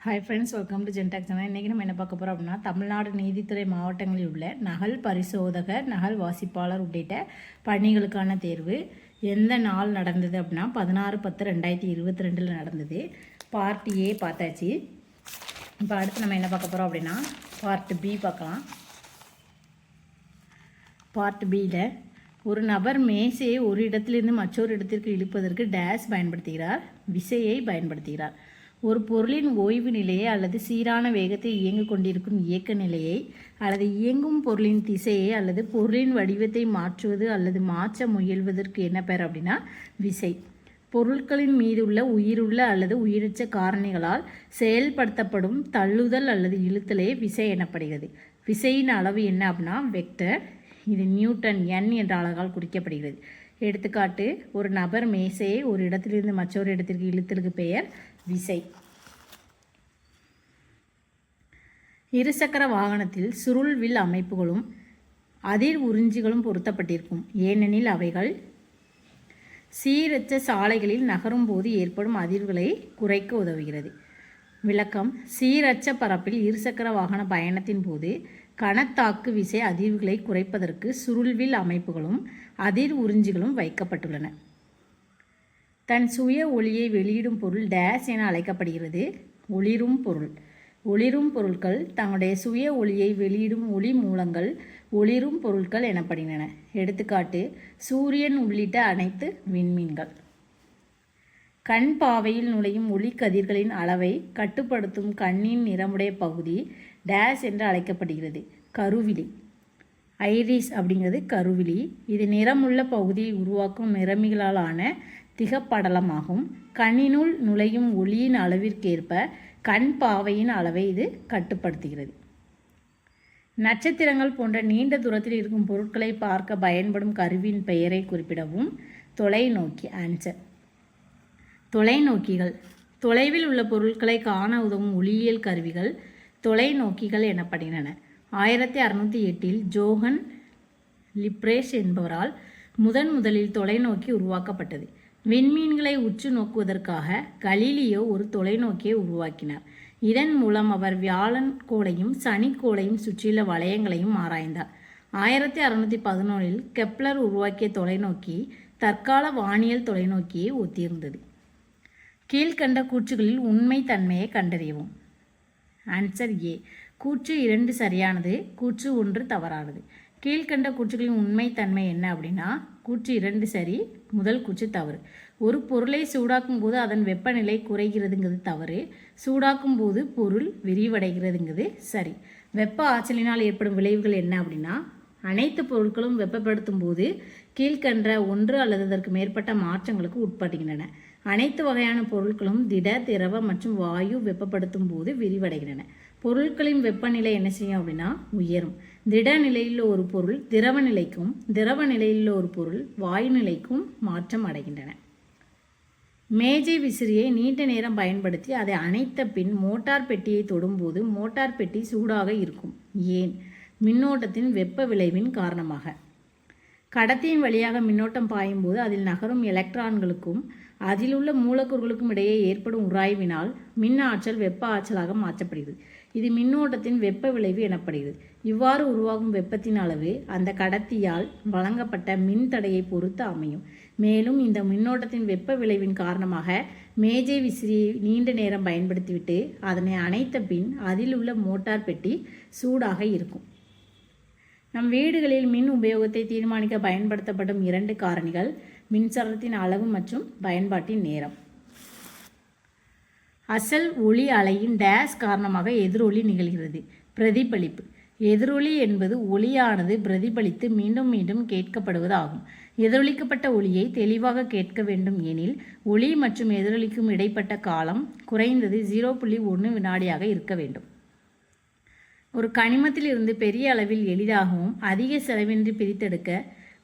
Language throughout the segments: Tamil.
Hi friends welcome to Gentalk channel இன்றைக்கி நம்ம என்ன பார்க்க போகிறோம் அப்படின்னா தமிழ்நாடு நீதித்துறை மாவட்டங்களில் உள்ள நகல் பரிசோதகர் நகல் வாசிப்பாளர் உள்ளிட்ட பணிகளுக்கான தேர்வு எந்த நாள் நடந்தது அப்படின்னா பதினாறு பத்து ரெண்டாயிரத்தி இருபத்தி ரெண்டில் நடந்தது. பார்ட் ஏ பார்த்தாச்சு. இப்போ அடுத்து நம்ம என்ன பார்க்க போகிறோம் அப்படின்னா பார்ட் பி பார்க்கலாம். பார்ட் பியில் ஒரு நபர் மேசையை ஒரு இடத்திலிருந்து மற்றொரு இடத்திற்கு இழுப்பதற்கு டேஸ் பயன்படுத்துகிறார் விசையை பயன்படுத்துகிறார். ஒரு பொருளின் ஓய்வு நிலையை அல்லது சீரான வேகத்தை இயங்கிக் கொண்டிருக்கும் இயக்க நிலையை அல்லது இயங்கும் பொருளின் திசையை அல்லது பொருளின் வடிவத்தை மாற்றுவது அல்லது மாற்ற முயல்வதற்கு என்ன பெயர் அப்படின்னா விசை. பொருட்களின் மீதுள்ள உயிருள்ள அல்லது உயிரற்ற காரணிகளால் செயல்படுத்தப்படும் தள்ளுதல் அல்லது இழுத்தலே விசை எனப்படுகிறது. விசையின் அளவு என்ன அப்படின்னா வெக்டர். இது நியூட்டன் என் என்ற அழகால் குறிக்கப்படுகிறது. எடுத்துக்காட்டு ஒரு நபர் மேசையை ஒரு இடத்திலிருந்து மற்றொரு இடத்திற்கு இழுத்தலுக்கு பெயர் விசை. இருசக்கர வாகனத்தில் சுருள் வில் அமைப்புகளும் அதிர் உறிஞ்சிகளும் பொருத்தப்பட்டிருக்கும். ஏனெனில் அவைகள் சீரற்ற சாலைகளில் நகரும் போது ஏற்படும் அதிர்வுகளை குறைக்க உதவுகிறது. விளக்கம் சீரற்ற பரப்பில் இருசக்கர வாகன பயணத்தின் போது கனத்தாக்கு விசை அதிர்வுகளை குறைப்பதற்கு சுருள்வில் அமைப்புகளும் அதிர் உறிஞ்சிகளும் வைக்கப்பட்டுள்ளன. தன் சுய ஒளியை வெளியிடும் பொருள் டேஸ் என அழைக்கப்படுகிறது. ஒளிரும் பொருள். ஒளிரும் பொருட்கள் தங்களுடைய சுய ஒளியை வெளியிடும் ஒளி மூலங்கள் ஒளிரும் பொருட்கள் எனப்படுகின்றன. எடுத்துக்காட்டு சூரியன் உள்ளிட்ட அனைத்து விண்மீன்கள். கண் பாவையில் நுழையும் ஒளிக்கதிர்களின் அளவை கட்டுப்படுத்தும் கண்ணின் நிறமுடைய பகுதி டேஸ் என்று அழைக்கப்படுகிறது. கருவிழி. ஐரிஸ் அப்படிங்கிறது கருவிழி. இது நிறமுள்ள பகுதியை உருவாக்கும் நிறமிகளால் ஆன திகப்படலமாகும். கண்ணினுள் நுழையும் ஒளியின் அளவிற்கேற்ப கண் பாவையின் அளவை இது கட்டுப்படுத்துகிறது. நட்சத்திரங்கள் போன்ற நீண்ட தூரத்தில் இருக்கும் பொருட்களை பார்க்க பயன்படும் கருவியின் பெயரை குறிப்பிடவும் தொலைநோக்கி ஆன்சர் தொலைநோக்கிகள். தொலைவில் உள்ள பொருட்களை காண உதவும் ஒளியியல் கருவிகள் தொலைநோக்கிகள் எனப்படுகின்றன. ஆயிரத்தி அறுநூற்றி எட்டில் ஜோஹன் லிப்ரேஷ் என்பவரால் முதன் முதலில் தொலைநோக்கி உருவாக்கப்பட்டது. விண்மீன்களை உற்று நோக்குவதற்காக கலீலியோ ஒரு தொலைநோக்கியை உருவாக்கினார். இதன் மூலம் அவர் வியாழன் கோளையும் சனிக்கோளையும் சுற்றியுள்ள வளையங்களையும் ஆராய்ந்தார். ஆயிரத்தி அறுநூற்றி பதினோரில் கெப்லர் உருவாக்கிய தொலைநோக்கி தற்கால வானியல் தொலைநோக்கியை ஒத்திருந்தது. கீழ்கண்ட கூற்றுகளில் உண்மை தன்மையை கண்டறியவும். ஆன்சர் ஏ கூற்று இரண்டு சரியானது கூற்று ஒன்று தவறானது. கீழ்கண்ட கூற்றுகளின் உண்மை தன்மை என்ன அப்படின்னா கூற்று இரண்டு சரி முதல் கூற்று தவறு. ஒரு பொருளை சூடாக்கும் போது அதன் வெப்பநிலை குறைகிறதுங்கிறது தவறு. சூடாக்கும் போது பொருள் விரிவடைகிறதுங்கிறது சரி. வெப்ப ஆற்றலினால் ஏற்படும் விளைவுகள் என்ன அப்படின்னா அனைத்து பொருட்களும் வெப்பப்படுத்தும் போது கீழ்கண்ட ஒன்று அல்லது அதற்கு மேற்பட்ட மாற்றங்களுக்கு உட்படுகின்றன. அனைத்து வகையான பொருட்களும் திட திரவ மற்றும் வாயு வெப்பப்படுத்தும் போது விரிவடைகின்றன. பொருட்களின் வெப்பநிலை என்ன செய்யும் அப்படின்னா உயரும். திட நிலையில் ஒரு பொருள் திரவ நிலைக்கும் திரவ நிலையில் ஒரு பொருள் வாயு நிலைக்கும் மாற்றம் அடைகின்றன. மேஜை விசிறியை நீண்ட நேரம் பயன்படுத்தி அதை அணைத்த பின் மோட்டார் பெட்டியை தொடும்போது மோட்டார் பெட்டி சூடாக இருக்கும். ஏன்? மின்னோட்டத்தின் வெப்ப விளைவின் காரணமாக. கடத்தியின் வழியாக மின்னோட்டம் பாயும்போது அதில் நகரும் எலக்ட்ரான்களுக்கும் அதில் உள்ள மூலக்கூறுகளுக்கும் இடையே ஏற்படும் உராய்வினால் மின் ஆற்றல் வெப்ப ஆற்றலாக மாற்றப்படுகிறது. இது மின்னோட்டத்தின் வெப்ப விளைவு எனப்படுகிறது. இவ்வாறு உருவாகும் வெப்பத்தின் அளவு அந்த கடத்தியால் வழங்கப்பட்ட மின் தடையை பொறுத்து அமையும். மேலும் இந்த மின்னோட்டத்தின் வெப்ப விளைவின் காரணமாக மேஜை விசிறியை நீண்ட நேரம் பயன்படுத்திவிட்டு அதனை அணைத்த பின் அதில் உள்ள மோட்டார் பெட்டி சூடாக இருக்கும். நம் வீடுகளில் மின் உபயோகத்தை தீர்மானிக்க பயன்படுத்தப்படும் இரண்டு காரணிகள் மின்சாரத்தின் அளவு மற்றும் பயன்பாட்டின் நேரம். அசல் ஒளி அலையின் டேஸ் காரணமாக எதிரொலி நிகழ்கிறது. பிரதிபலிப்பு. எதிரொலி என்பது ஒளியானது பிரதிபலித்து மீண்டும் மீண்டும் கேட்கப்படுவது ஆகும் எதிரொலிக்கப்பட்ட ஒளியை தெளிவாக கேட்க வேண்டும் எனில் ஒளி மற்றும் எதிரொலிக்கும் இடைப்பட்ட காலம் குறைந்தது ஜீரோ புள்ளி ஒன்று வினாடியாக இருக்க வேண்டும். ஒரு கனிமத்தில் இருந்து பெரிய அளவில் எளிதாகவும் அதிக செலவின்றி பிரித்தெடுக்க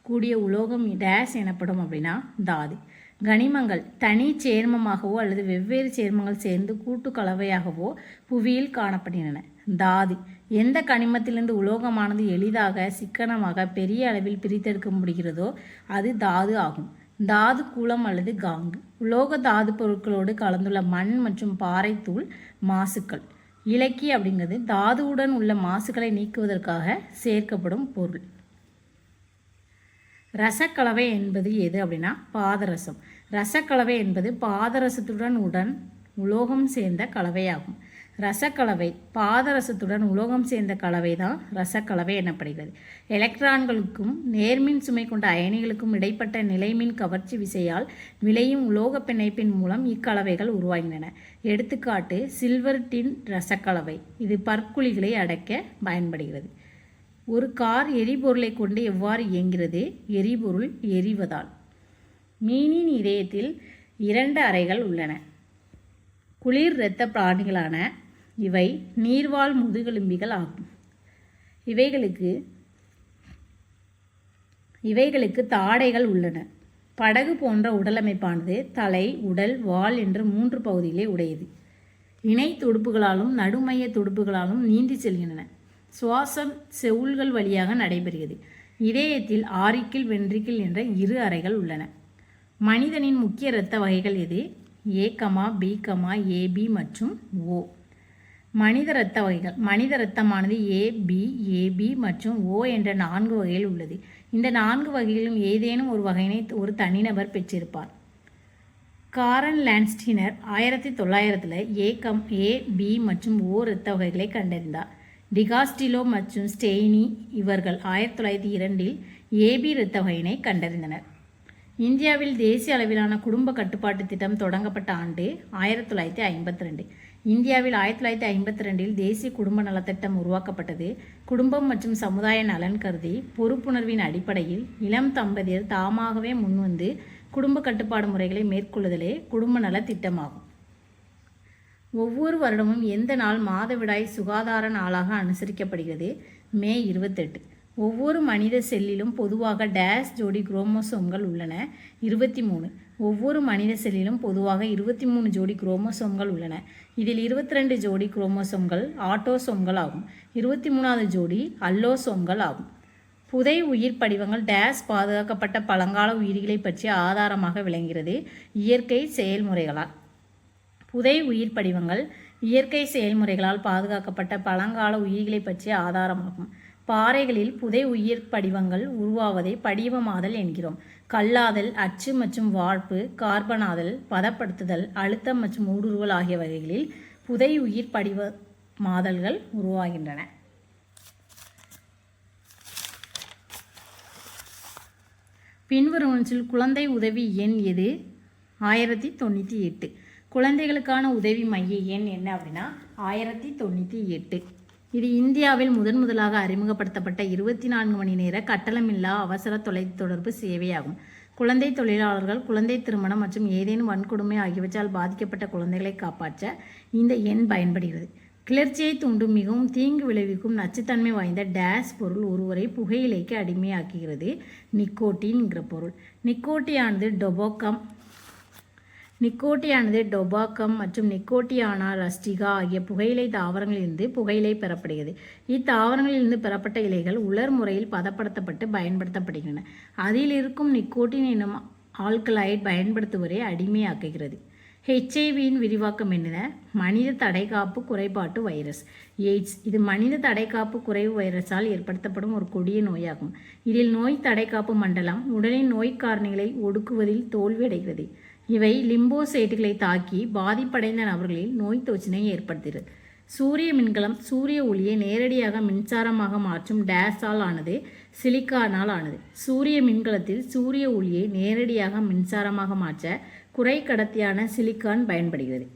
கூடிய உலோகம் டேஸ் எனப்படும் அப்படின்னா தாது. கனிமங்கள் தனி சேர்மமாகவோ அல்லது வெவ்வேறு சேர்மங்கள் சேர்ந்து கூட்டு கலவையாகவோ புவியில் காணப்படுகின்றன. தாது எந்த கனிமத்திலிருந்து உலோகமானது எளிதாக சிக்கனமாக பெரிய அளவில் பிரித்தெடுக்க முடிகிறதோ அது தாது ஆகும். தாது கூலம் அல்லது காங்கு உலோக தாது பொருட்களோடு கலந்துள்ள மண் மற்றும் பாறைத்தூள் மாசுக்கள். இலக்கி அப்படிங்கிறது தாதுவுடன் உள்ள மாசுக்களை நீக்குவதற்காக சேர்க்கப்படும் பொருள். ரசக்கலவை என்பது எது அப்படின்னா பாதரசம். ரசக்கலவை என்பது பாதரசத்துடன் உடன் உலோகம் சேர்ந்த கலவையாகும். ரசக்கலவை பாதரசத்துடன் உலோகம் சேர்ந்த கலவை தான் ரசக்கலவை எனப்படுகிறது. எலக்ட்ரான்களுக்கும் நேர்மின் சுமை கொண்ட அயனிகளுக்கும் இடைப்பட்ட நிலைமின் கவர்ச்சி விசையால் விளையும் உலோக பிணைப்பின் மூலம் இக்கலவைகள் உருவாகின்றன. எடுத்துக்காட்டு சில்வர் டின் ரசக்கலவை. இது பற்குழிகளை அடைக்க பயன்படுகிறது. ஒரு கார் எரிபொருளை கொண்டு எவ்வாறு இயங்கிறது எரிபொருள் எரிவதால். மீனின் இதயத்தில் இரண்டு அறைகள் உள்ளன. குளிர் இரத்த பிராணிகளான இவை நீர்வாழ் முதுகெலும்பிகள் ஆகும். இவைகளுக்கு இவைகளுக்கு தாடைகள் உள்ளன. படகு போன்ற உடலமைப்பானது தலை உடல் வால் என்ற மூன்று பகுதிகளை உடையது. இணை துடுப்புகளாலும் நடுமைய துடுப்புகளாலும் நீந்தி செல்கின்றன. சுவாசம் செவுள்கள் வழியாக நடைபெறுகிறது. இதயத்தில் ஆரிக்கில் வென்றிக்கில் என்ற இரு அறைகள் உள்ளன. மனிதனின் முக்கிய இரத்த வகைகள் எது? A comma B comma AB மற்றும் ஓ மனித இரத்த வகைகள். மனித இரத்தமானது ஏ பி ஏபி மற்றும் ஓ என்ற நான்கு வகையில் உள்ளது. இந்த நான்கு வகையிலும் ஏதேனும் ஒரு வகையினை ஒரு தனிநபர் பெற்றிருப்பார். காரன் லான்ஸ்டினர் ஆயிரத்தி தொள்ளாயிரத்தில் ஏ கம் ஏ பி மற்றும் ஓ இரத்த வகைகளை கண்டறிந்தார். டிகாஸ்டிலோ மற்றும் ஸ்டெய்னி இவர்கள் ஆயிரத்தி தொள்ளாயிரத்தி இரண்டில் ஏபி இரத்த வகையினை கண்டறிந்தனர். இந்தியாவில் தேசிய அளவிலான குடும்ப கட்டுப்பாட்டு திட்டம் தொடங்கப்பட்ட ஆண்டு ஆயிரத்தி தொள்ளாயிரத்தி ஐம்பத்தி ரெண்டு இந்தியாவில் ஆயிரத்தி தொள்ளாயிரத்தி ஐம்பத்தி ரெண்டில் தேசிய குடும்ப நலத்திட்டம் உருவாக்கப்பட்டது. குடும்பம் மற்றும் சமுதாய நலன் கருதி பொறுப்புணர்வின் அடிப்படையில் இளம் தம்பதியர் தாமாகவே முன்வந்து குடும்ப கட்டுப்பாடு முறைகளை மேற்கொள்ளுதலே குடும்ப நல திட்டமாகும். ஒவ்வொரு வருடமும் எந்த நாள் மாதவிடாய் சுகாதார நாளாக அனுசரிக்கப்படுகிறது? மே இருபத்தெட்டு. ஒவ்வொரு மனித செல்லிலும் பொதுவாக டேஸ் ஜோடி குரோமோசோம்கள் உள்ளன இருபத்தி மூணு ஒவ்வொரு மனித செல்லிலும் பொதுவாக இருபத்தி மூணு ஜோடி குரோமோசோம்கள் உள்ளன. இதில் இருபத்தி ரெண்டு ஜோடி குரோமோசோம்கள் ஆட்டோசோம்கள் ஆகும். இருபத்தி மூணாவது ஜோடி அல்லோசோம்கள் ஆகும். புதை உயிர் படிவங்கள் டேஸ் பாதுகாக்கப்பட்ட பழங்கால உயிரிகளை பற்றிய ஆதாரமாக விளங்குகிறது. இயற்கை செயல்முறைகளால். புதை உயிர் படிவங்கள் இயற்கை செயல்முறைகளால் பாதுகாக்கப்பட்ட பழங்கால உயிரிகளை பற்றிய ஆதாரமாகும். பாறைகளில் புதை உயிர் படிவங்கள் உருவாவதை படிவமாதல் என்கிறோம். கல்லாதல் அச்சு மற்றும் வார்ப்பு கார்பனாதல் பதப்படுத்துதல் அழுத்தம் மற்றும் ஊடுருவல் ஆகிய வகைகளில் புதை உயிர் படிவ மாதல்கள் உருவாகின்றன பின்வருவனற்றில் குழந்தை உதவி எண் எது? ஆயிரத்தி தொண்ணூற்றி எட்டு. குழந்தைகளுக்கான உதவி மைய எண் என்ன அப்படின்னா ஆயிரத்தி தொண்ணூற்றி எட்டு. இது இந்தியாவில் முதன் முதலாக அறிமுகப்படுத்தப்பட்ட இருபத்தி நான்கு மணி நேர கட்டணமில்லா அவசர தொலைத்தொடர்பு சேவையாகும். குழந்தை தொழிலாளர்கள் குழந்தை திருமணம் மற்றும் ஏதேனும் வன்கொடுமை ஆகியவற்றால் பாதிக்கப்பட்ட குழந்தைகளை காப்பாற்ற இந்த எண் பயன்படுகிறது. கிளர்ச்சியை தூண்டும் மிகவும் தீங்கு விளைவிக்கும் நச்சுத்தன்மை வாய்ந்த டேஸ் பொருள் ஒருவரை புகையிலைக்கு அடிமையாக்குகிறது. நிக்கோட்டின்ங்கிற பொருள். நிக்கோட்டியானது டொபோக்கம் நிக்கோட்டியானது டொபாக்கம் மற்றும் நிக்கோட்டியானா ரஸ்டிகா ஆகிய புகையிலை தாவரங்களிலிருந்து புகையிலை பெறப்படுகிறது. இத்தாவரங்களிலிருந்து பெறப்பட்ட இலைகள் உலர் முறையில் பதப்படுத்தப்பட்டு பயன்படுத்தப்படுகின்றன. அதில் இருக்கும் நிக்கோட்டின் எனும் ஆல்கலைட் பயன்படுத்துவரை அடிமையாக்குகிறது. ஹெச்ஐவியின் விரிவாக்கம் என்ன மனித தடைகாப்பு குறைபாட்டு வைரஸ். எய்ட்ஸ் இது மனித தடைகாப்பு குறைவு வைரஸால் ஏற்படுத்தப்படும் ஒரு கொடிய நோயாகும். இதில் நோய் தடைகாப்பு மண்டலம் உடலின் நோய் காரணிகளை ஒடுக்குவதில் தோல்வியடைகிறது. இவை லிம்போசைட்டுகளை தாக்கி பாதிப்படைந்த நபர்களில் நோய் தொற்றினை ஏற்படுத்துகிறது. சூரிய மின்கலம் சூரிய ஒளியை நேரடியாக மின்சாரமாக மாற்றும் டேஸால் ஆனது சிலிக்கானால் ஆனது. சூரிய மின்கலத்தில் சூரிய ஒளியை நேரடியாக மின்சாரமாக மாற்ற குறை கடத்தியான சிலிக்கான் பயன்படுகிறது.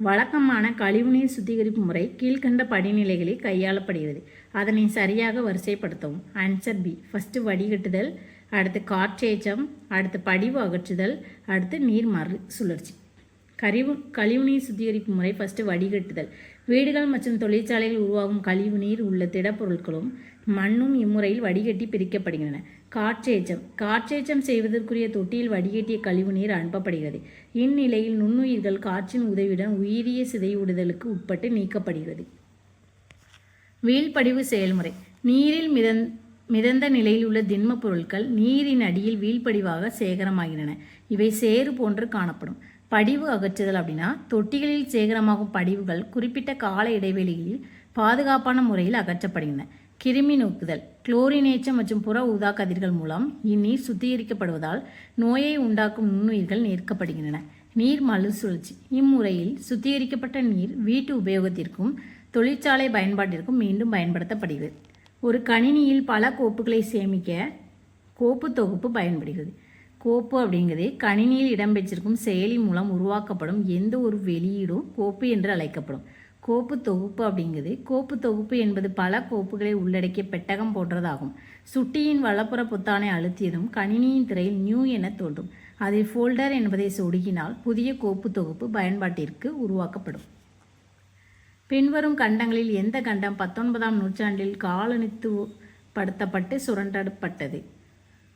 வழக்கமான கழிவுநீர் சுத்திகரிப்பு முறை கீழ்கண்ட படிநிலைகளில் கையாளப்படுகிறது. அதனை சரியாக வரிசைப்படுத்தவும். ஆன்சர் பி ஃபஸ்ட்டு வடிகட்டுதல். அடுத்து காற்றேற்றம் அடுத்து படிவு அகற்றுதல் அடுத்து நீர் மறு சுழற்சி. கழிவு கழிவுநீர் சுத்திகரிப்பு முறை ஃபஸ்ட்டு வடிகட்டுதல். வீடுகள் மற்றும் தொழிற்சாலையில் உருவாகும் கழிவுநீர் உள்ள திடப்பொருட்களும் மண்ணும் இம்முறையில் வடிகட்டி பிரிக்கப்படுகின்றன. காற்றேற்றம். காற்றேற்றம் செய்வதற்குரிய தொட்டியில் வடிகட்டிய கழிவுநீர் அனுப்பப்படுகிறது. இந்நிலையில் நுண்ணுயிர்கள் காற்றின் உதவியுடன் உயிரிய சிதைவுடுதலுக்கு உட்பட்டு நீக்கப்படுகிறது. வீழ்படிவு செயல்முறை. நீரில் மிதந் மிதந்த நிலையில் உள்ள திண்மப் பொருட்கள் நீரின் அடியில் வீழ்படிவாக சேகரமாகின்றன. இவை சேறு போன்று காணப்படும். படிவு அகற்றுதல் அப்படின்னா தொட்டிகளில் சேகரமாகும் படிவுகள் குறிப்பிட்ட கால இடைவெளியில் பாதுகாப்பான முறையில் அகற்றப்படுகின்றன. கிருமி நோக்குதல் குளோரினேச்சம் மற்றும் புற ஊதா கதிர்கள் மூலம் இந்நீர் சுத்திகரிக்கப்படுவதால் நோயை உண்டாக்கும் நுண்ணுயிர்கள் நீர்க்கப்படுகின்றன. நீர் மறுசுழற்சி இம்முறையில் சுத்திகரிக்கப்பட்ட நீர் வீட்டு உபயோகத்திற்கும் தொழிற்சாலை பயன்பாட்டிற்கும் மீண்டும் பயன்படுத்தப்படுகிறது. ஒரு கணினியில் பல கோப்புகளை சேமிக்க கோப்பு தொகுப்பு பயன்படுகிறது. கோப்பு அப்படிங்கிறது கணினியில் இடம்பெற்றிருக்கும் செயலி மூலம் உருவாக்கப்படும் எந்த ஒரு வெளியீடும் கோப்பு என்று அழைக்கப்படும். கோப்பு தொகுப்பு அப்படிங்கிறது கோப்பு தொகுப்பு என்பது பல கோப்புகளை உள்ளடக்கிய பெட்டகம் போன்றதாகும். சுட்டியின் வலப்புற பொத்தானை அழுத்தியதும் கணினியின் திரையில் நியூ என தோன்றும். அதில் ஃபோல்டர் என்பதை சொடுகினால் புதிய கோப்பு தொகுப்பு பயன்பாட்டிற்கு உருவாக்கப்படும். பின்வரும் கண்டங்களில் எந்த கண்டம் பத்தொன்பதாம் நூற்றாண்டில் காலனித்துவப்படுத்தப்பட்டு சுரண்டப்பட்டது?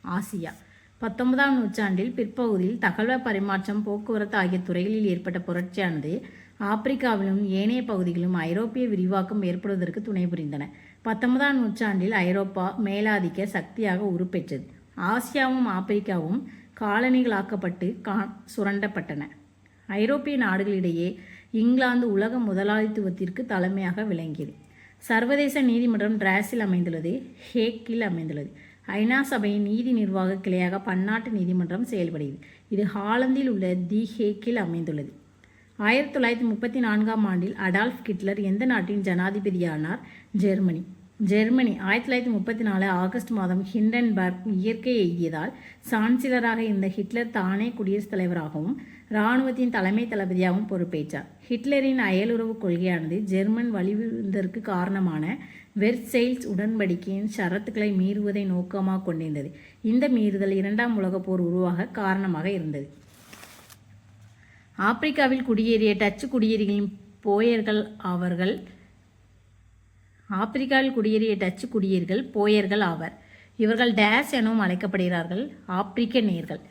ஆசியா. பத்தொன்பதாம் நூற்றாண்டில் பிற்பகுதியில் தகவல் பரிமாற்றம் போக்குவரத்து ஆகிய துறைகளில் ஏற்பட்ட புரட்சியானது ஆப்பிரிக்காவிலும் ஏனைய பகுதிகளிலும் ஐரோப்பிய விரிவாக்கம் ஏற்படுவதற்கு துணை புரிந்தன. பத்தொன்பதாம் நூற்றாண்டில் ஐரோப்பா மேலாதிக்க சக்தியாக உருப்பெற்றது. ஆசியாவும் ஆப்பிரிக்காவும் காலனிகளாக்கப்பட்டு கா சுரண்டப்பட்டன. ஐரோப்பிய நாடுகளிடையே இங்கிலாந்து உலக முதலாளித்துவத்திற்கு தலைமையாக விளங்கியது. சர்வதேச நீதிமன்றம் டிராஸில் அமைந்துள்ளது ஹேக்கில் அமைந்துள்ளது. ஐநா சபையின் நீதி நிர்வாக கிளையாக பன்னாட்டு நீதிமன்றம் செயல்படுகிறது. இது ஹாலந்தில் உள்ள தி ஹேக்கில் அமைந்துள்ளது. ஆயிரத்தி தொள்ளாயிரத்தி முப்பத்தி நான்காம் ஆண்டில் அடால்ஃப் ஹிட்லர் எந்த நாட்டின் ஜனாதிபதியானார்? ஜெர்மனி. ஜெர்மனி ஆயிரத்தி தொள்ளாயிரத்தி முப்பத்தி நாலு ஆகஸ்ட் மாதம் ஹிண்டன்பர்க் இயற்கை எய்தியதால் சான்சிலராக இருந்த ஹிட்லர் தானே குடியரசுத் தலைவராகவும் இராணுவத்தின் தலைமை தளபதியாகவும் பொறுப்பேற்றார். ஹிட்லரின் அயலுறவு கொள்கையானது ஜெர்மன் வலிவிழுந்ததற்கு காரணமான வெர்செயில்ஸ் உடன்படிக்கையின் ஷரத்துக்களை மீறுவதை நோக்கமாக கொண்டிருந்தது. இந்த மீறுதல் இரண்டாம் உலகப் போர் உருவாக காரணமாக இருந்தது. ஆப்பிரிக்காவில் குடியேறிய டச்சு குடியேறிகளின் போயர்கள் அவர்கள் ஆப்பிரிக்காவில் குடியேறிய டச்சு குடியேறிகள் போயர்கள் ஆவர். இவர்கள் டேஸ் எனவும் அழைக்கப்படுகிறார்கள். ஆப்பிரிக்க நேர்கள்.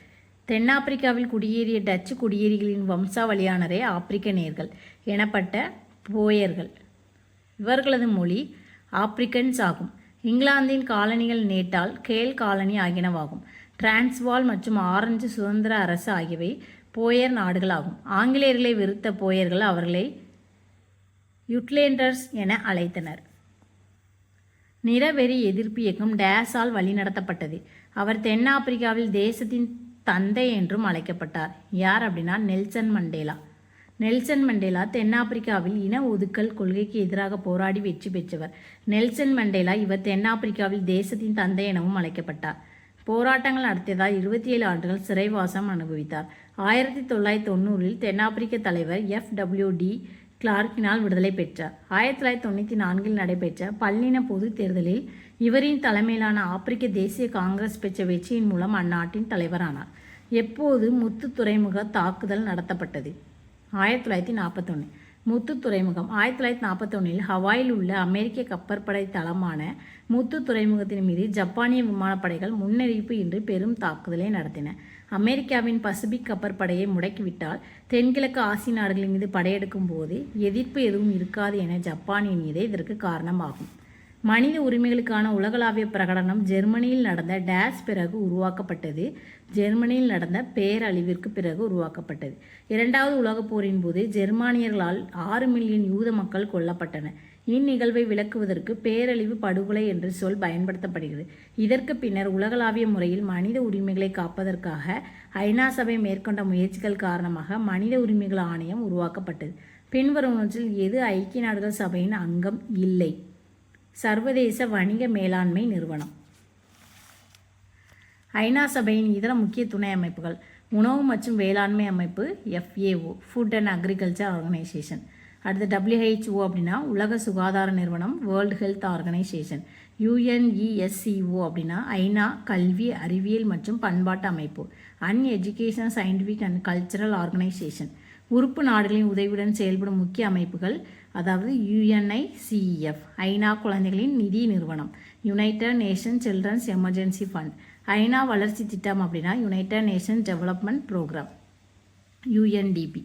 தென்னாப்பிரிக்காவில் குடியேறிய டச்சு குடியேறிகளின் வம்சாவளியானரே ஆப்பிரிக்க நேர்கள் எனப்பட்ட போயர்கள். இவர்களது மொழி ஆப்பிரிக்கன்ஸ் ஆகும். இங்கிலாந்தின் காலனிகள் நேட்டால் கேல் காலனி ஆகியனவாகும். டிரான்ஸ்வால் மற்றும் ஆரஞ்சு சுதந்திர அரசு ஆகியவை போயர் நாடுகளாகும். ஆங்கிலேயர்களை வெறுத்த போயர்கள் அவர்களை யுட்லேண்டர்ஸ் என அழைத்தனர். நிறவெறி எதிர்ப்பு இயக்கம் டேஸால் வழிநடத்தப்பட்டது. அவர் தென்னாப்பிரிக்காவில் தேசத்தின் தந்தை என்றும் அழைக்கப்பட்டார். யார் அப்படின்னா நெல்சன் மண்டேலா. நெல்சன் மண்டேலா தென்னாப்பிரிக்காவில் இன ஒதுக்கல் கொள்கைக்கு எதிராக போராடி வெற்றி பெற்றவர். நெல்சன் மண்டேலா இவர் தென்னாப்பிரிக்காவில் தேசத்தின் தந்தை எனவும் அழைக்கப்பட்டார். போராட்டங்கள் நடத்தியதால் இருபத்தி ஏழு ஆண்டுகள் சிறைவாசம் அனுபவித்தார். ஆயிரத்தி தொள்ளாயிரத்தி தொண்ணூறில் தென்னாப்பிரிக்க தலைவர் எஃப் டபிள்யூ டி கிளார்க்கினால் விடுதலை பெற்றார் ஆயிரத்தி தொள்ளாயிரத்தி தொண்ணூற்றி நான்கில் நடைபெற்ற பல்லின பொது தேர்தலில் இவரின் தலைமையிலான ஆப்பிரிக்க தேசிய காங்கிரஸ் பெற்ற வெற்றியின் மூலம் அந்நாட்டின் தலைவரானார். எப்போது முத்து துறைமுக தாக்குதல் நடத்தப்பட்டது? ஆயிரத்தி தொள்ளாயிரத்தி நாற்பத்தொன்று முத்து துறைமுகம். ஆயிரத்தி தொள்ளாயிரத்தி நாற்பத்தொன்னில் ஹவாயில் உள்ள அமெரிக்க கப்பற்படை தளமான முத்து துறைமுகத்தின் மீது ஜப்பானிய விமானப்படைகள் முன்னறிவிப்பு இன்றி பெரும் தாக்குதலை நடத்தின. அமெரிக்காவின் பசிபிக் கப்பற்படையை முடக்கிவிட்டால் தென்கிழக்கு ஆசிய நாடுகளின் மீது படையெடுக்கும் போது எதிர்ப்பு எதுவும் இருக்காது என ஜப்பான் எண்ணியதே இதற்கு காரணமாகும். மனித உரிமைகளுக்கான உலகளாவிய பிரகடனம் ஜெர்மனியில் நடந்த டேஸ் பிறகு உருவாக்கப்பட்டது. ஜெர்மனியில் நடந்த பேரழிவிற்கு பிறகு உருவாக்கப்பட்டது. இரண்டாவது உலகப் போரின் போது ஜெர்மானியர்களால் ஆறு மில்லியன் யூத மக்கள் கொல்லப்பட்டனர். இந்நிகழ்வை விளக்குவதற்கு பேரழிவு படுகொலை என்ற சொல் பயன்படுத்தப்படுகிறது. இதற்கு பின்னர் உலகளாவிய முறையில் மனித உரிமைகளை காப்பதற்காக ஐநா சபை மேற்கொண்ட முயற்சிகள் காரணமாக மனித உரிமைகள் ஆணையம் உருவாக்கப்பட்டது. பின்வருவனவற்றில் எது ஐக்கிய நாடுகள் சபையின் அங்கம் இல்லை? சர்வதேச வணிக மேலாண்மை நிறுவனம். ஐநா சபையின் இதர முக்கிய துணை அமைப்புகள் உணவு மற்றும் வேளாண்மை அமைப்பு FAO food and agriculture organisation அடுத்து டபிள்யூஹெச்ஓ அப்படின்னா உலக சுகாதார நிறுவனம் வேர்ல்டு ஹெல்த் ஆர்கனைசேஷன் யுஎன்இஎஸ்சிஓ அப்படின்னா ஐநா கல்வி அறிவியல் மற்றும் பண்பாட்டு அமைப்பு UN education scientific and cultural organisation உறுப்பு நாடுகளின் உதவியுடன் செயல்படும் முக்கிய அமைப்புகள் அதாவது யுஎன்ஐசிஇஎஃப் ஐநா குழந்தைகளின் நிதி நிறுவனம் united nation children's emergency fund ஐநா வளர்ச்சி திட்டம் அப்படின்னா united nation development programme UNDP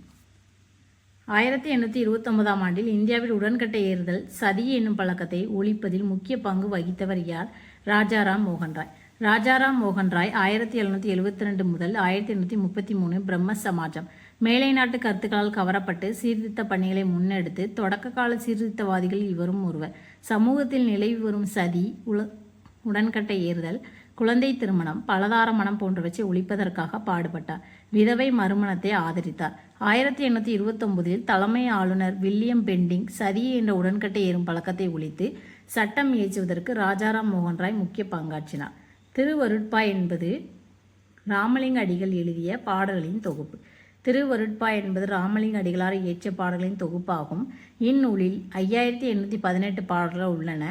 ஆயிரத்தி எண்ணூற்றி இருபத்தொன்பதாம் ஆண்டில் இந்தியாவில் உடன்கட்டை ஏறுதல் சதி என்னும் பழக்கத்தை ஒழிப்பதில் முக்கிய பங்கு வகித்தவர் யார்? ராஜாராம் மோகன் ராய் ராஜாராம் மோகன் ராய் ஆயிரத்தி எழுநூற்றி எழுபத்தி ரெண்டு முதல் ஆயிரத்தி எண்ணூற்றி முப்பத்தி மூணு பிரம்ம சமாஜம். மேலை நாட்டு கருத்துக்களால் கவரப்பட்டு சீர்திருத்த பணிகளை முன்னெடுத்து தொடக்க கால சீர்திருத்தவாதிகள் இவரும் ஒருவர். சமூகத்தில் நிலவி வரும் சதி உல உடன்கட்டை ஏறுதல் குழந்தை திருமணம் பலதார மனம் போன்றவற்றை ஒழிப்பதற்காக பாடுபட்டார். விதவை மறுமணத்தை ஆதரித்தார். ஆயிரத்தி எண்ணூற்றி இருபத்தொன்பதில் தலைமை ஆளுநர் வில்லியம் பெண்டிங் சரி என்ற உடன்கட்டை ஏறும் பழக்கத்தை ஒழித்து சட்டம் இயற்றுவதற்கு ராஜாராம் மோகன் ராய் முக்கிய பங்காற்றினார். திருவருட்பா என்பது ராமலிங்க அடிகள் எழுதிய பாடல்களின் தொகுப்பு. திருவருட்பா என்பது ராமலிங்க அடிகளார் இயற்றிய பாடல்களின் தொகுப்பாகும். இந்நூலில் ஐயாயிரத்தி எண்ணூற்றி பதினெட்டு பாடல்கள் உள்ளன.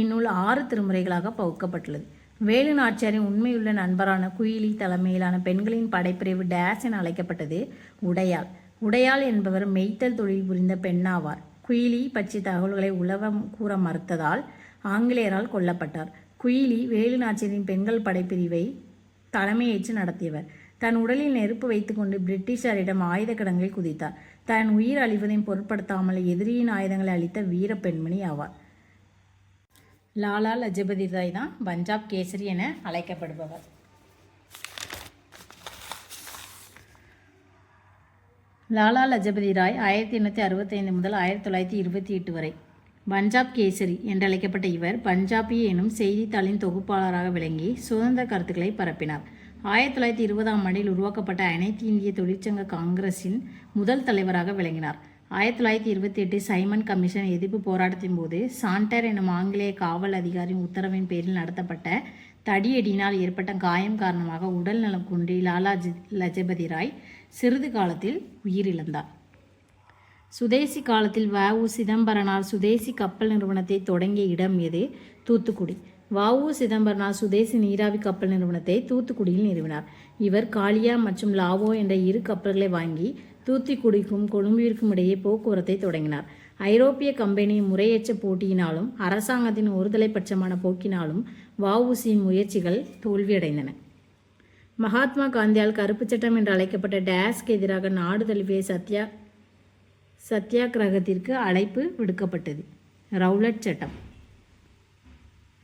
இந்நூல் ஆறு திருமுறைகளாக பகுக்கப்பட்டுள்ளது. வேலு நாச்சியாரின் உண்மையுள்ள நண்பரான குயிலி தலைமையிலான பெண்களின் படைப்பிரிவு டேஸ் என அழைக்கப்பட்டது உடையாள். உடையாள் என்பவர் மெய்த்தல் தொழில் புரிந்த பெண்ணாவார். குயிலி பற்றி தகவல்களை உலகம் கூற மறுத்ததால் ஆங்கிலேயரால் கொல்லப்பட்டார். குயிலி வேலு நாச்சியாரின் பெண்கள் படைப்பிரிவை தலைமையேற்று நடத்தியவர். தன் உடலில் நெருப்பு வைத்துக்கொண்டு பிரிட்டிஷாரிடம் ஆயுத கடன்களில் குதித்தார். தன் உயிர் அழிவதையும் பொருட்படுத்தாமல் எதிரியின் ஆயுதங்களை அளித்த வீர பெண்மணி ஆவார். லாலா லஜபதி ராய் தான் பஞ்சாப் கேசரி என அழைக்கப்படுபவர். லாலா லஜபதி ராய் ஆயிரத்தி எண்ணூற்றி அறுபத்தைந்து முதல் ஆயிரத்தி தொள்ளாயிரத்தி இருபத்தி எட்டு வரை பஞ்சாப் கேசரி என்றழைக்கப்பட்ட இவர் பஞ்சாபி எனும் செய்தித்தாளின் தொகுப்பாளராக விளங்கி சுதந்திர கருத்துக்களை பரப்பினார். ஆயிரத்தி தொள்ளாயிரத்தி இருபதாம் ஆண்டில் உருவாக்கப்பட்ட அனைத்து இந்திய தொழிற்சங்க காங்கிரஸின் முதல் தலைவராக விளங்கினார். ஆயிரத்தி தொள்ளாயிரத்தி இருபத்தி எட்டு சைமன் கமிஷன் எதிர்ப்பு போராட்டத்தின் போது சாண்டர் எனும் ஆங்கிலேய காவல் அதிகாரியின் உத்தரவின் பேரில் நடத்தப்பட்ட தடியடியினால் ஏற்பட்ட காயம் காரணமாக உடல் நலம் குன்றி லாலாஜி லஜபதி ராய் சிறிது காலத்தில் உயிரிழந்தார் சுதேசி காலத்தில் வ.உ. சிதம்பரனார் சுதேசி கப்பல் நிறுவனத்தை தொடங்கிய இடம் எது தூத்துக்குடி வ.உ. சிதம்பரனார் சுதேசி நீராவி கப்பல் நிறுவனத்தை தூத்துக்குடியில் நிறுவினார் இவர் காளியா மற்றும் லாவோ என்ற இரு கப்பல்களை வாங்கி தூத்துக்குடிக்கும் கொழும்பிற்கும் இடையே போக்குவரத்தை தொடங்கினார். ஐரோப்பிய கம்பெனியின் முறையற்ற போட்டியினாலும் அரசாங்கத்தின் ஒருதலைப்பட்சமான போக்கினாலும் வ.உ.சியின் முயற்சிகள் தோல்வியடைந்தன. மகாத்மா காந்தியால் கருப்பு சட்டம் என்று அழைக்கப்பட்ட டேஸ்க்கு எதிராக நாடு தழுவிய சத்யா சத்தியாகிரகத்திற்கு அழைப்பு விடுக்கப்பட்டது. ரவுலட் சட்டம்.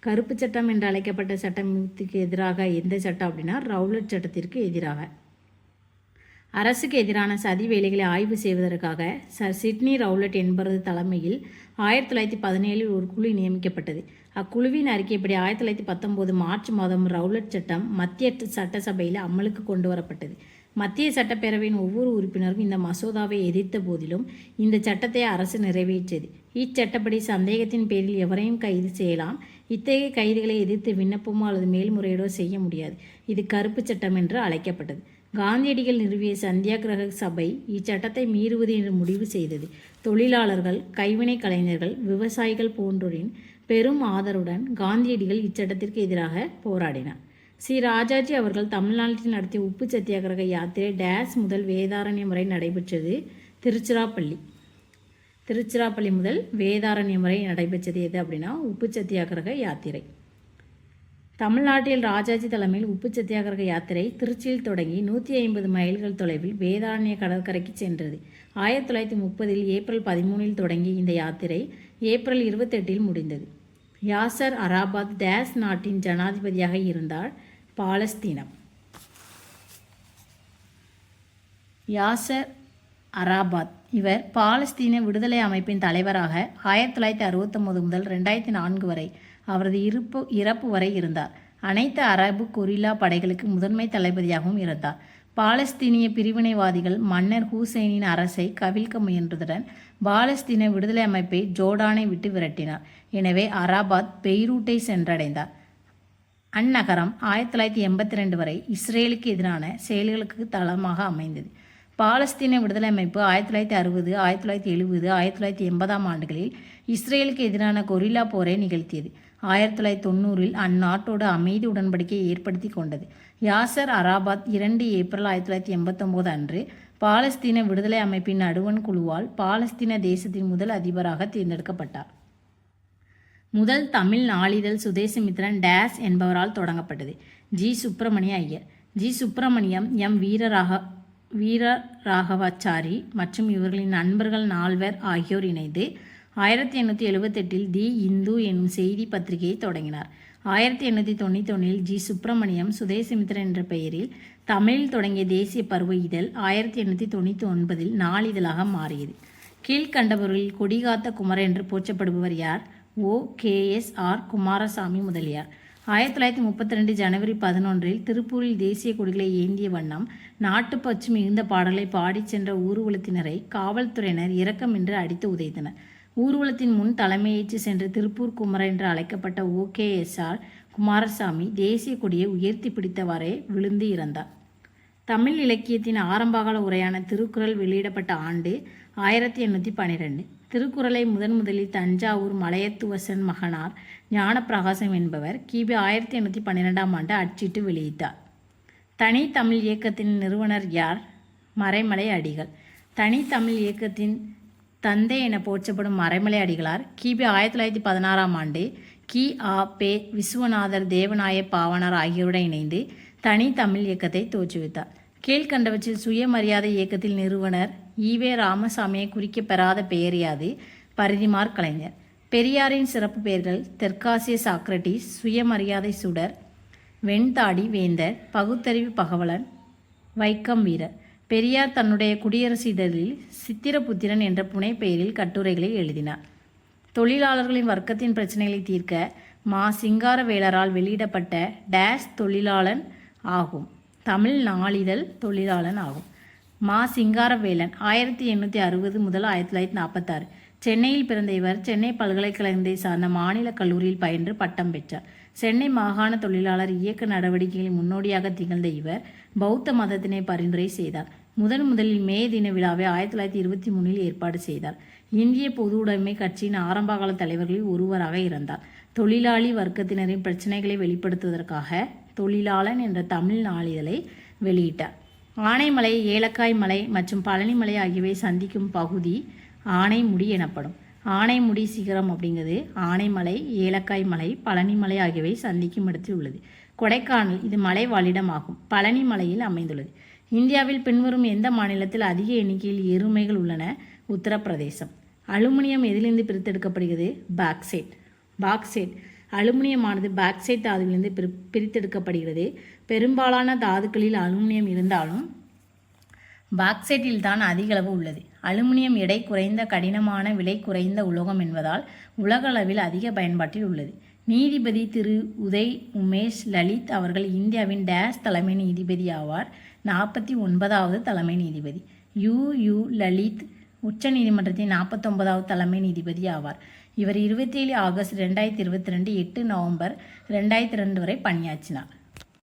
கருப்பு சட்டம் என்று அழைக்கப்பட்ட சட்டத்துக்கு எதிராக எந்த சட்டம் அப்படின்னா ரவுலட் சட்டத்திற்கு எதிராக. அரசுக்கு எதிரான சதி வேலைகளை ஆய்வு செய்வதற்காக சர் சிட்னி ரவுலட் என்பவரது தலைமையில் ஆயிரத்தி தொள்ளாயிரத்தி பதினேழில் ஒரு குழு நியமிக்கப்பட்டது. அக்குழுவின் அறிக்கைப்படி ஆயிரத்தி தொள்ளாயிரத்தி பத்தொம்போது மார்ச் மாதம் ரவுலட் சட்டம் மத்திய சட்டசபையில் அமலுக்கு கொண்டு வரப்பட்டது மத்திய சட்டப்பேரவையின் ஒவ்வொரு உறுப்பினரும் இந்த மசோதாவை எதிர்த்த போதிலும் இந்த சட்டத்தை அரசு நிறைவேற்றியது. இச்சட்டப்படி சந்தேகத்தின் பேரில் எவரையும் கைது செய்யலாம். இத்தகைய கைதுகளை எதிர்த்து விண்ணப்பமோ அல்லது மேல்முறையீடோ செய்ய முடியாது. இது கருப்பு சட்டம் என்று அழைக்கப்பட்டது. காந்தியடிகள் நிறுவிய சந்தியாகிரக சபை இச்சட்டத்தை மீறுவது என்று முடிவு செய்தது. தொழிலாளர்கள் கைவினை கலைஞர்கள் விவசாயிகள் போன்றோரின் பெரும் ஆதரவுடன் காந்தியடிகள் இச்சட்டத்திற்கு எதிராக போராடினார். ஸ்ரீ ராஜாஜி அவர்கள் தமிழ்நாட்டில் நடத்திய உப்பு சத்தியாகிரக யாத்திரை டேஸ் முதல் வேதாரண்யம் வரை நடைபெற்றது திருச்சிராப்பள்ளி. திருச்சிராப்பள்ளி முதல் வேதாரண்யம் வரை நடைபெற்றது எது அப்படின்னா உப்பு சத்தியாகிரக யாத்திரை. தமிழ்நாட்டில் ராஜாஜி தலைமையில் உப்பு சத்தியாகிரக யாத்திரை திருச்சியில் தொடங்கி நூற்றி ஐம்பது மைல்கள் தொலைவில் வேதாரண்ய கடற்கரைக்கு சென்றது. ஆயிரத்தி தொள்ளாயிரத்தி முப்பதில் ஏப்ரல் பதிமூணில் தொடங்கி இந்த யாத்திரை ஏப்ரல் இருபத்தெட்டில் முடிந்தது. யாசர் அராபாத் டேஸ் நாட்டின் ஜனாதிபதியாக இருந்தார் பாலஸ்தீனம். யாசர் அராபாத் இவர் பாலஸ்தீன விடுதலை அமைப்பின் தலைவராக ஆயிரத்தி தொள்ளாயிரத்தி அறுபத்தொம்போது முதல் ரெண்டாயிரத்தி நான்கு வரை அவரது இருப்பு இறப்பு வரை இருந்தார். அனைத்து அரபு கொரில்லா படைகளுக்கு முதன்மை தளபதியாகவும் இருந்தார். பாலஸ்தீனிய பிரிவினைவாதிகள் மன்னர் ஹூசைனின் அரசை கவிழ்க்க முயன்றதுடன் பாலஸ்தீன விடுதலை அமைப்பை ஜோர்டானை விட்டு விரட்டினார். எனவே அராபாத் பெய்ரூட்டை சென்றடைந்தார். அந்நகரம் ஆயிரத்தி தொள்ளாயிரத்தி எண்பத்தி ரெண்டு வரை இஸ்ரேலுக்கு எதிரான செயல்களுக்கு தளமாக அமைந்தது. பாலஸ்தீன விடுதலை அமைப்பு ஆயிரத்தி தொள்ளாயிரத்தி அறுபது ஆயிரத்தி தொள்ளாயிரத்தி எழுபது ஆயிரத்தி தொள்ளாயிரத்தி எண்பதாம் ஆண்டுகளில் இஸ்ரேலுக்கு எதிரான கொரில்லா போரை நிகழ்த்தியது. ஆயிரத்தி தொள்ளாயிரத்தி தொண்ணூறில் அந்நாட்டோடு அமைதி உடன்படிக்கையை ஏற்படுத்தி கொண்டது. யாசர் அராபாத் இரண்டு ஏப்ரல் ஆயிரத்தி தொள்ளாயிரத்தி எண்பத்தொம்போது அன்று பாலஸ்தீன விடுதலை அமைப்பின் நடுவண் குழுவால் பாலஸ்தீன தேசத்தின் முதல் அதிபராக தேர்ந்தெடுக்கப்பட்டார். முதல் தமிழ் நாளிதழ் சுதேசமித்ரன் டேஸ் என்பவரால் தொடங்கப்பட்டது. G. Subramania Iyer. G. Subramaniam M. வீரராக வீரராகவாச்சாரி மற்றும் இவர்களின் நண்பர்கள் நால்வர் ஆகியோர் இணைந்து ஆயிரத்தி எண்ணூற்றி எழுபத்தெட்டில் தி இந்து என்னும் செய்தி பத்திரிகையை தொடங்கினார். ஆயிரத்தி எண்ணூற்றி தொண்ணூற்றி ஒன்றில் ஜி சுப்பிரமணியம் சுதேசமித்ரன் என்ற பெயரில் தமிழில் தொடங்கிய தேசிய பருவ இதழ் ஆயிரத்தி எண்ணூற்றி தொண்ணூற்றி ஒன்பதில் நாளிதழாக மாறியது. கீழ்கண்டவர்களில் கொடிகாத்த குமர என்று போற்றப்படுபவர் யார்? O K S R Kumaraswamy Mudaliar. ஆயிரத்தி தொள்ளாயிரத்தி முப்பத்தி ரெண்டு ஜனவரி பதினொன்றில் திருப்பூரில் தேசிய கொடிகளை ஏந்திய வண்ணம் நாட்டுப்பற்று மிகுந்த பாடலை பாடிச் சென்ற ஊர்வலத்தினரை காவல்துறையினர் இரக்கமின்றி அடித்து உதைத்தனர். ஊர்வலத்தின் முன் தலைமையேற்று சென்று திருப்பூர் குமர என்று அழைக்கப்பட்ட ஓகேஎஸ்ஆர் குமாரசாமி தேசிய கொடியை உயர்த்தி பிடித்தவாறே விழுந்து இறந்தார். தமிழ் இலக்கியத்தின் ஆரம்பகால உரையான திருக்குறள் வெளியிடப்பட்ட ஆண்டு ஆயிரத்தி எண்ணூற்றி பன்னிரெண்டு. திருக்குறளை முதன் முதலில் தஞ்சாவூர் மலையத்துவசன் மகனார் ஞானப்பிரகாசம் என்பவர் கிபி ஆயிரத்தி எண்ணூற்றி பன்னிரெண்டாம் ஆண்டு அச்சிட்டு வெளியிட்டார். தனி தமிழ் இயக்கத்தின் நிறுவனர் யார்? மறைமலை அடிகள். தனி தமிழ் இயக்கத்தின் தந்தை என போற்றப்படும் மறைமலை அடிகளார் கிபி ஆயிரத்தி தொள்ளாயிரத்தி பதினாறாம் ஆண்டு கி. ஆ. பே. விஸ்வநாதர் தேவநாய பாவனார் ஆகியோருடன் இணைந்து தனி தமிழ் இயக்கத்தை தோற்றுவித்தார். கீழ்கண்டவற்றில் சுயமரியாதை இயக்கத்தில் நிறுவனர் ஈவே ராமசாமியை குறிக்கப் பெறாத பெயர் யாது? பரிதிமார் கலைஞர். பெரியாரின் சிறப்பு பெயர்கள் தெற்காசிய சாக்ரட்டிஸ் சுயமரியாதை சுடர் வெண்தாடி வேந்தர் பகுத்தறிவு பகவலன் வைக்கம் வீரர். பெரியார் தன்னுடைய குடியரசு இதழில் சித்திரபுத்திரன் என்ற புனைப்பெயரில் கட்டுரைகளை எழுதினார். தொழிலாளர்களின் வர்க்கத்தின் பிரச்சனைகளை தீர்க்க மா. சிங்காரவேலரால் வெளியிடப்பட்ட டேஷ் தொழிலாளன் ஆகும். தமிழ் நாளிதழ் தொழிலாளன் ஆகும். மா. சிங்காரவேலன் ஆயிரத்தி எண்ணூற்றி அறுபது முதல் ஆயிரத்தி தொள்ளாயிரத்தி நாற்பத்தாறு. சென்னையில் பிறந்த இவர் சென்னை பல்கலைக்கழகத்தை சார்ந்த மாநில கல்லூரியில் பயின்று பட்டம் பெற்றார். சென்னை மாகாண தொழிலாளர் இயக்க நடவடிக்கைகளின் முன்னோடியாக திகழ்ந்த இவர் பௌத்த மதத்தினை பரிந்துரை செய்தார். முதன் முதலில் மே தின விழாவை ஆயிரத்தி தொள்ளாயிரத்தி இருபத்தி மூணில் ஏற்பாடு செய்தார். இந்திய பொது உடைமை கட்சியின் ஆரம்பகால தலைவர்களில் ஒருவராக இருந்தார். தொழிலாளி வர்க்கத்தினரின் பிரச்சனைகளை வெளிப்படுத்துவதற்காக தொழிலாளன் என்ற தமிழ் நாளிதழை வெளியிட்டார். ஆனைமலை ஏலக்காய் மலை மற்றும் பழனிமலை ஆகியவை சந்திக்கும் பகுதி ஆனைமுடி எனப்படும். ஆனைமுடி சிகரம் அப்படிங்கிறது ஆனைமலை ஏலக்காய் மலை பழனிமலை ஆகியவை சந்திக்கும் இடத்தில் உள்ளது. கொடைக்கானல் இது மலை வாழிடமாகும் பழனி மலையில் அமைந்துள்ளது. இந்தியாவில் பின்வரும் எந்த மாநிலத்தில் அதிக எண்ணிக்கையில் எருமைகள் உள்ளன? உத்தரப்பிரதேசம். அலுமினியம் எதிலிருந்து பிரித்தெடுக்கப்படுகிறது? பாக்சைட். பாக்சைட். அலுமினியமானது பாக்சைட் தாதுவிலிருந்து பிரி பிரித்தெடுக்கப்படுகிறது. பெரும்பாலான தாதுக்களில் அலுமினியம் இருந்தாலும் பாக்சைட்டில் தான் அதிகளவு உள்ளது. அலுமினியம் எடை குறைந்த கடினமான விலை குறைந்த உலோகம் என்பதால் உலகளவில் அதிக பயன்பாட்டில் உள்ளது. நீதிபதி திரு. உதய் உமேஷ் லலித் அவர்கள் இந்தியாவின் டேஷ் தலைமை நீதிபதி ஆவார். நாற்பத்தி ஒன்பதாவது தலைமை நீதிபதி. யு. யு. லலித் உச்ச நீதிமன்றத்தின் நாற்பத்தொன்பதாவது தலைமை நீதிபதி ஆவார். இவர் இருபத்தி ஏழு ஆகஸ்ட் ரெண்டாயிரத்தி இருபத்தி ரெண்டு எட்டு நவம்பர் ரெண்டாயிரத்தி ரெண்டு வரை பணியாற்றினார்.